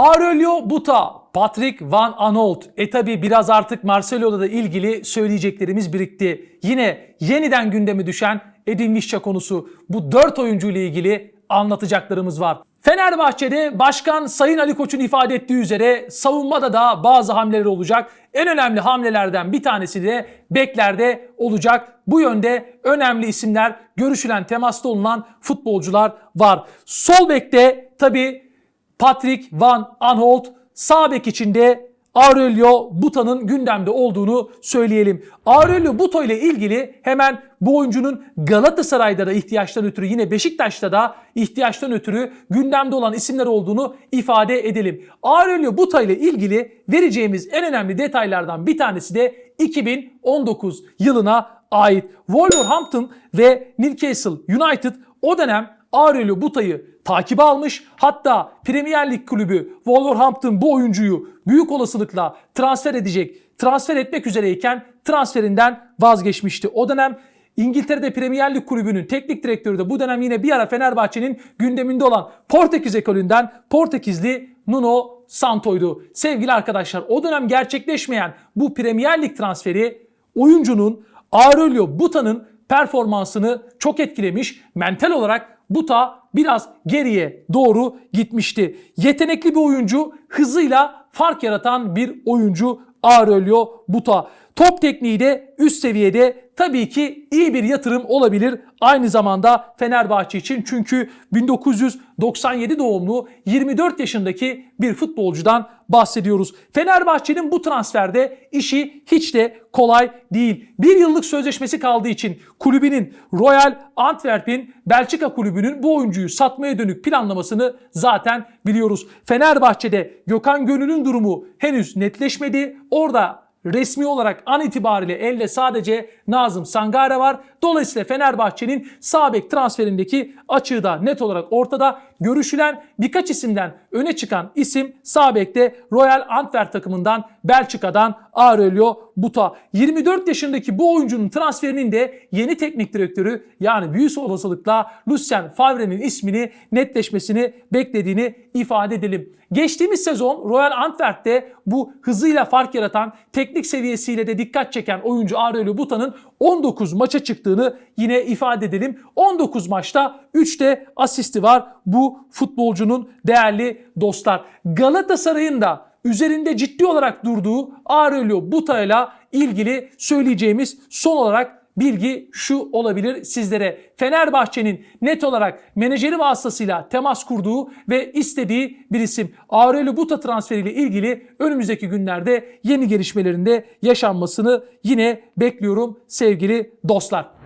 Aurelio Buta, Patrick Van Aanholt. E tabi biraz artık Marcelo'la da ilgili söyleyeceklerimiz birikti. Yine yeniden gündeme düşen Edin Visca konusu. Bu 4 oyuncu ile ilgili anlatacaklarımız var. Fenerbahçe'de Başkan Sayın Ali Koç'un ifade ettiği üzere savunmada da bazı hamleler olacak. En önemli hamlelerden bir tanesi de beklerde olacak. Bu yönde önemli isimler, görüşülen, temasta olunan futbolcular var. Sol bekte tabi Patrick Van Aanholt, sağ bek içinde Aurelio Buta'nın gündemde olduğunu söyleyelim. Aurelio Buta ile ilgili hemen bu oyuncunun Galatasaray'da da ihtiyaçtan ötürü yine Beşiktaş'ta da ihtiyaçtan ötürü gündemde olan isimler olduğunu ifade edelim. Aurelio Buta ile ilgili vereceğimiz en önemli detaylardan bir tanesi de 2019 yılına ait. Wolverhampton ve Newcastle United o dönem Aurelio Buta'yı takibe almış. Hatta Premier Lig kulübü Wolverhampton bu oyuncuyu büyük olasılıkla transfer edecek, transfer etmek üzereyken transferinden vazgeçmişti. O dönem İngiltere'de Premier Lig kulübünün teknik direktörü de bu dönem yine bir ara Fenerbahçe'nin gündeminde olan Portekiz ekolünden Portekizli Nuno Santo'ydu. Sevgili arkadaşlar o dönem gerçekleşmeyen bu Premier Lig transferi oyuncunun Aurelio Buta'nın performansını çok etkilemiş. Mental olarak Buta biraz geriye doğru gitmişti. Yetenekli bir oyuncu, hızıyla fark yaratan bir oyuncu Aurelio Buta. Top tekniği de üst seviyede tabii ki iyi bir yatırım olabilir. Aynı zamanda Fenerbahçe için çünkü 1997 doğumlu 24 yaşındaki bir futbolcudan bahsediyoruz. Fenerbahçe'nin bu transferde işi hiç de kolay değil. Bir yıllık sözleşmesi kaldığı için kulübinin Royal Antwerp'in Belçika kulübünün bu oyuncuyu satmaya dönük planlamasını zaten biliyoruz. Fenerbahçe'de Gökhan Gönül'ün durumu henüz netleşmedi. Orada resmi olarak an itibariyle elde sadece Nazım Sangare var. Dolayısıyla Fenerbahçe'nin sağ transferindeki açığı da net olarak ortada. Görüşülen birkaç isimden öne çıkan isim sağ Royal Antwerp takımından Belçika'dan Aurelio Buta. 24 yaşındaki bu oyuncunun transferinin de yeni teknik direktörü yani büyük olasılıkla Lucien Favre'nin ismini netleşmesini beklediğini ifade edelim. Geçtiğimiz sezon Royal Antwerp'te bu hızıyla fark yaratan teknik seviyesiyle de dikkat çeken oyuncu Aurelio Buta'nın 19 maça çıktığını yine ifade edelim. 19 maçta 3'te asisti var bu futbolcunun değerli dostlar. Galatasaray'ın da üzerinde ciddi olarak durduğu Aurelio Buta ile ilgili söyleyeceğimiz son olarak bilgi şu olabilir sizlere. Fenerbahçe'nin net olarak menajeri vasıtasıyla temas kurduğu ve istediği bir isim. Aurelio Buta transferiyle ilgili önümüzdeki günlerde yeni gelişmelerinde yaşanmasını yine bekliyorum sevgili dostlar.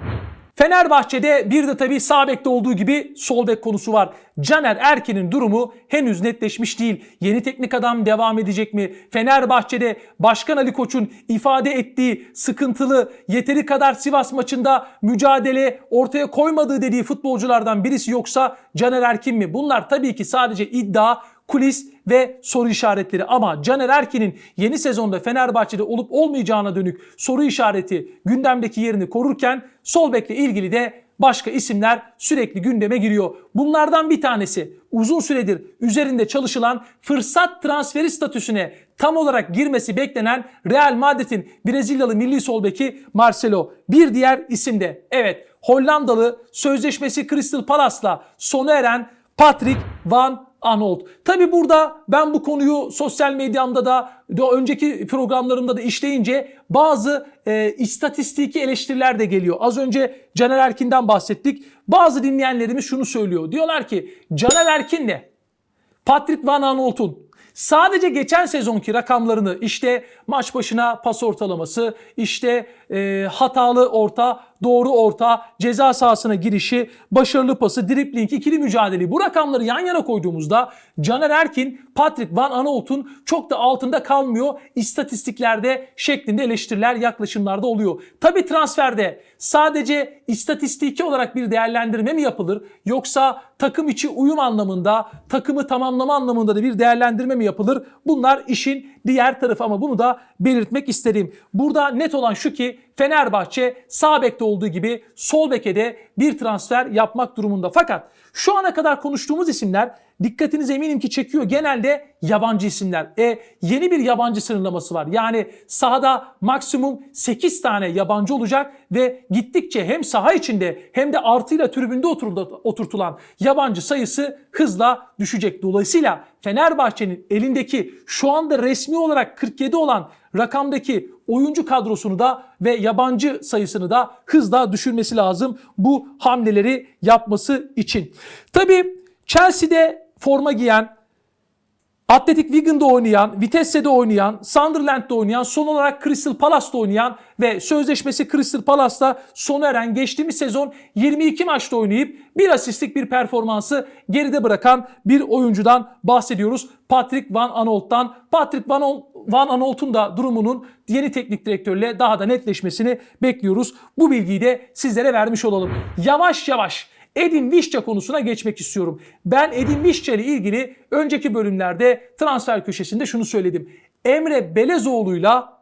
Fenerbahçe'de bir de tabii sağ bekte olduğu gibi sol bek konusu var. Caner Erkin'in durumu henüz netleşmiş değil. Yeni teknik adam devam edecek mi? Fenerbahçe'de Başkan Ali Koç'un ifade ettiği sıkıntılı, yeteri kadar Sivas maçında mücadele ortaya koymadığı dediği futbolculardan birisi yoksa Caner Erkin mi? Bunlar tabii ki sadece iddia, kulis ve soru işaretleri ama Caner Erkin'in yeni sezonda Fenerbahçe'de olup olmayacağına dönük soru işareti gündemdeki yerini korurken sol bekle ilgili de başka isimler sürekli gündeme giriyor. Bunlardan bir tanesi uzun süredir üzerinde çalışılan fırsat transferi statüsüne tam olarak girmesi beklenen Real Madrid'in Brezilyalı milli sol beki Marcelo. Bir diğer isim de evet Hollandalı sözleşmesi Crystal Palace'la sona eren Patrick Van Arnold. Tabi burada ben bu konuyu sosyal medyamda da önceki programlarımda da işleyince bazı e, istatistiki eleştiriler de geliyor. Az önce Caner Erkin'den bahsettik. Bazı dinleyenlerimiz şunu söylüyor. Diyorlar ki Caner Erkin'le Patrick Van Aanholt'un Sadece geçen sezonki rakamlarını işte maç başına pas ortalaması, işte e, hatalı orta, doğru orta, ceza sahasına girişi, başarılı pası, dribling, ikili mücadeleyi bu rakamları yan yana koyduğumuzda Caner Erkin, Patrick Van Aanholt'un çok da altında kalmıyor istatistiklerde şeklinde eleştiriler yaklaşımlarda oluyor. Tabi transferde sadece istatistiki olarak bir değerlendirme mi yapılır yoksa takım içi uyum anlamında, takımı tamamlama anlamında da bir değerlendirme mi yapılır? Bunlar işin diğer tarafı ama bunu da belirtmek isterim. Burada net olan şu ki Fenerbahçe sağ bekte olduğu gibi sol beke de bir transfer yapmak durumunda. Fakat şu ana kadar konuştuğumuz isimler dikkatinizi eminim ki çekiyor. Genelde yabancı isimler. E yeni bir yabancı sınırlaması var. Yani sahada maksimum 8 tane yabancı olacak ve gittikçe hem saha içinde hem de artıyla tribünde oturtulan yabancı sayısı hızla düşecek. Dolayısıyla Fenerbahçe'nin elindeki şu anda resmi olarak 47 olan rakamdaki oyuncu kadrosunu da ve yabancı sayısını da hızla düşürmesi lazım bu hamleleri yapması için. Tabii Chelsea'de forma giyen, Atletik Wigan'da oynayan, Vitesse'de oynayan, Sunderland'da oynayan, son olarak Crystal Palace'da oynayan ve sözleşmesi Crystal Palace'da sona eren geçtiğimiz sezon 22 maçta oynayıp bir asistlik bir performansı geride bırakan bir oyuncudan bahsediyoruz. Patrick Van Aanholt'tan. Patrick Van, Van Aanholt'un da durumunun yeni teknik direktörle daha da netleşmesini bekliyoruz. Bu bilgiyi de sizlere vermiş olalım. Yavaş yavaş Edin Visca konusuna geçmek istiyorum. Ben Edin Visca ile ilgili önceki bölümlerde transfer köşesinde şunu söyledim. Emre Belezoğlu'yla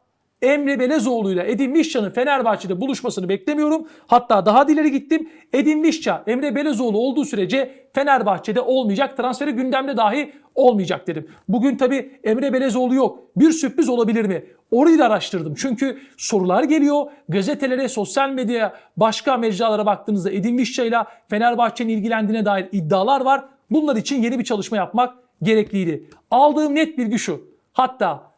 Emre Belezoğlu'yla Edin Visca'nın Fenerbahçe'de buluşmasını beklemiyorum. Hatta daha da ileri gittim. Edin Visca, Emre Belezoğlu olduğu sürece Fenerbahçe'de olmayacak. Transferi gündemde dahi olmayacak dedim. Bugün tabi Emre Belezoğlu yok. Bir sürpriz olabilir mi? Orayı da araştırdım. Çünkü sorular geliyor. Gazetelere, sosyal medyaya, başka mecralara baktığınızda Edin Visca ile Fenerbahçe'nin ilgilendiğine dair iddialar var. Bunlar için yeni bir çalışma yapmak gerekliydi. Aldığım net bilgi şu. Hatta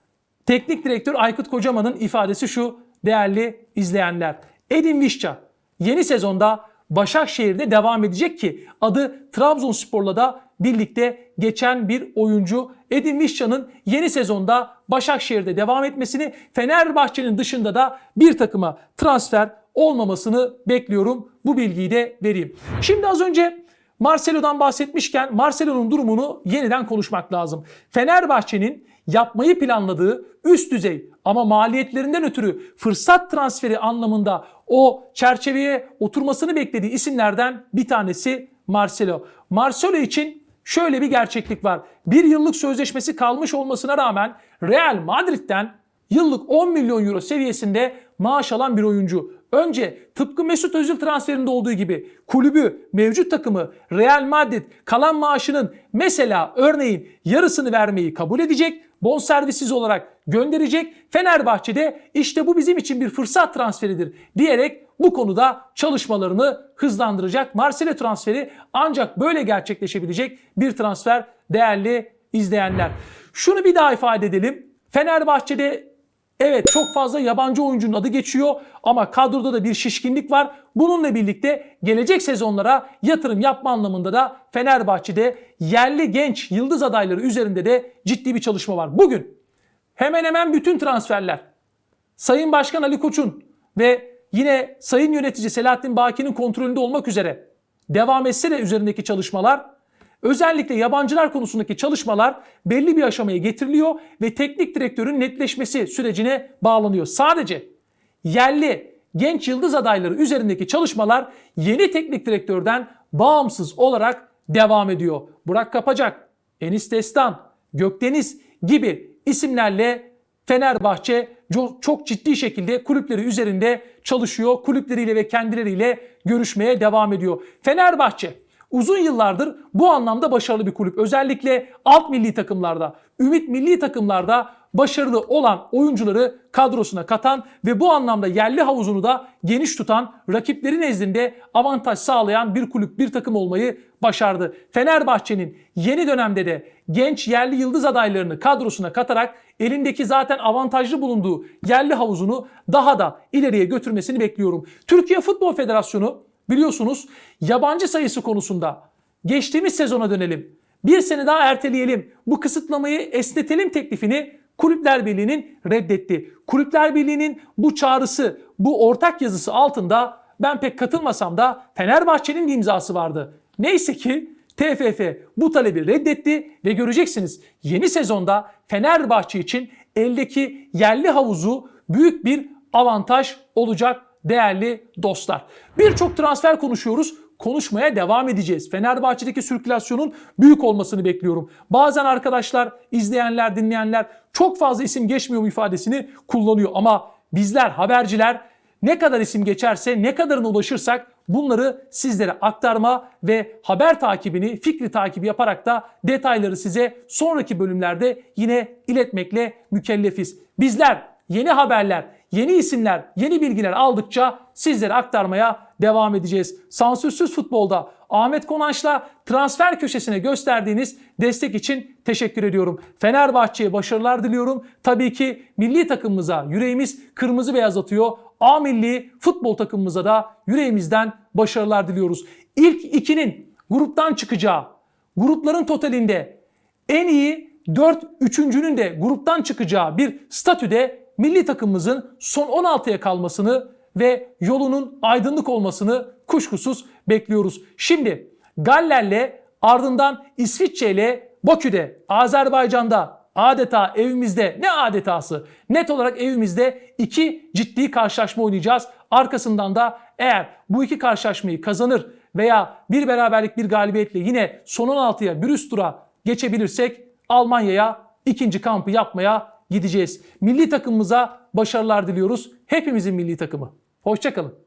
Teknik direktör Aykut Kocaman'ın ifadesi şu değerli izleyenler. Edin Visca yeni sezonda Başakşehir'de devam edecek ki adı Trabzonspor'la da birlikte geçen bir oyuncu. Edin Visca'nın yeni sezonda Başakşehir'de devam etmesini Fenerbahçe'nin dışında da bir takıma transfer olmamasını bekliyorum. Bu bilgiyi de vereyim. Şimdi az önce Marcelo'dan bahsetmişken Marcelo'nun durumunu yeniden konuşmak lazım. Fenerbahçe'nin yapmayı planladığı üst düzey ama maliyetlerinden ötürü fırsat transferi anlamında o çerçeveye oturmasını beklediği isimlerden bir tanesi Marcelo. Marcelo için şöyle bir gerçeklik var. Bir yıllık sözleşmesi kalmış olmasına rağmen Real Madrid'den yıllık 10 milyon euro seviyesinde maaş alan bir oyuncu. Önce tıpkı Mesut Özil transferinde olduğu gibi kulübü, mevcut takımı Real Madrid kalan maaşının mesela örneğin yarısını vermeyi kabul edecek, bonservisiz olarak gönderecek. Fenerbahçe'de işte bu bizim için bir fırsat transferidir diyerek bu konuda çalışmalarını hızlandıracak. Marcelo transferi ancak böyle gerçekleşebilecek bir transfer değerli izleyenler. Şunu bir daha ifade edelim. Fenerbahçe'de Evet çok fazla yabancı oyuncunun adı geçiyor ama kadroda da bir şişkinlik var. Bununla birlikte gelecek sezonlara yatırım yapma anlamında da Fenerbahçe'de yerli genç yıldız adayları üzerinde de ciddi bir çalışma var. Bugün hemen hemen bütün transferler Sayın Başkan Ali Koç'un ve yine Sayın Yönetici Selahattin Baki'nin kontrolünde olmak üzere devam etse de üzerindeki çalışmalar Özellikle yabancılar konusundaki çalışmalar belli bir aşamaya getiriliyor ve teknik direktörün netleşmesi sürecine bağlanıyor. Sadece yerli genç yıldız adayları üzerindeki çalışmalar yeni teknik direktörden bağımsız olarak devam ediyor. Burak Kapacak, Enis Destan, Gökdeniz gibi isimlerle Fenerbahçe çok, ciddi şekilde kulüpleri üzerinde çalışıyor. Kulüpleriyle ve kendileriyle görüşmeye devam ediyor. Fenerbahçe uzun yıllardır bu anlamda başarılı bir kulüp. Özellikle alt milli takımlarda, ümit milli takımlarda başarılı olan oyuncuları kadrosuna katan ve bu anlamda yerli havuzunu da geniş tutan, rakipleri nezdinde avantaj sağlayan bir kulüp, bir takım olmayı başardı. Fenerbahçe'nin yeni dönemde de genç yerli yıldız adaylarını kadrosuna katarak elindeki zaten avantajlı bulunduğu yerli havuzunu daha da ileriye götürmesini bekliyorum. Türkiye Futbol Federasyonu biliyorsunuz yabancı sayısı konusunda geçtiğimiz sezona dönelim. Bir sene daha erteleyelim. Bu kısıtlamayı esnetelim teklifini Kulüpler Birliği'nin reddetti. Kulüpler Birliği'nin bu çağrısı, bu ortak yazısı altında ben pek katılmasam da Fenerbahçe'nin imzası vardı. Neyse ki TFF bu talebi reddetti ve göreceksiniz yeni sezonda Fenerbahçe için eldeki yerli havuzu büyük bir avantaj olacak değerli dostlar. Birçok transfer konuşuyoruz. Konuşmaya devam edeceğiz. Fenerbahçe'deki sirkülasyonun büyük olmasını bekliyorum. Bazen arkadaşlar, izleyenler, dinleyenler çok fazla isim geçmiyor ifadesini kullanıyor. Ama bizler, haberciler ne kadar isim geçerse, ne kadarına ulaşırsak Bunları sizlere aktarma ve haber takibini, fikri takibi yaparak da detayları size sonraki bölümlerde yine iletmekle mükellefiz. Bizler yeni haberler, yeni isimler, yeni bilgiler aldıkça sizlere aktarmaya devam edeceğiz. Sansürsüz futbolda Ahmet Konanç'la transfer köşesine gösterdiğiniz destek için teşekkür ediyorum. Fenerbahçe'ye başarılar diliyorum. Tabii ki milli takımımıza yüreğimiz kırmızı beyaz atıyor. A milli futbol takımımıza da yüreğimizden başarılar diliyoruz. İlk ikinin gruptan çıkacağı, grupların totalinde en iyi 4 üçüncünün de gruptan çıkacağı bir statüde milli takımımızın son 16'ya kalmasını ve yolunun aydınlık olmasını kuşkusuz bekliyoruz. Şimdi Galler'le ardından İsviçre ile Bakü'de, Azerbaycan'da adeta evimizde ne adetası net olarak evimizde iki ciddi karşılaşma oynayacağız. Arkasından da eğer bu iki karşılaşmayı kazanır veya bir beraberlik bir galibiyetle yine son 16'ya bir üst tura geçebilirsek Almanya'ya ikinci kampı yapmaya gideceğiz. Milli takımımıza başarılar diliyoruz. Hepimizin milli takımı. Hoşçakalın.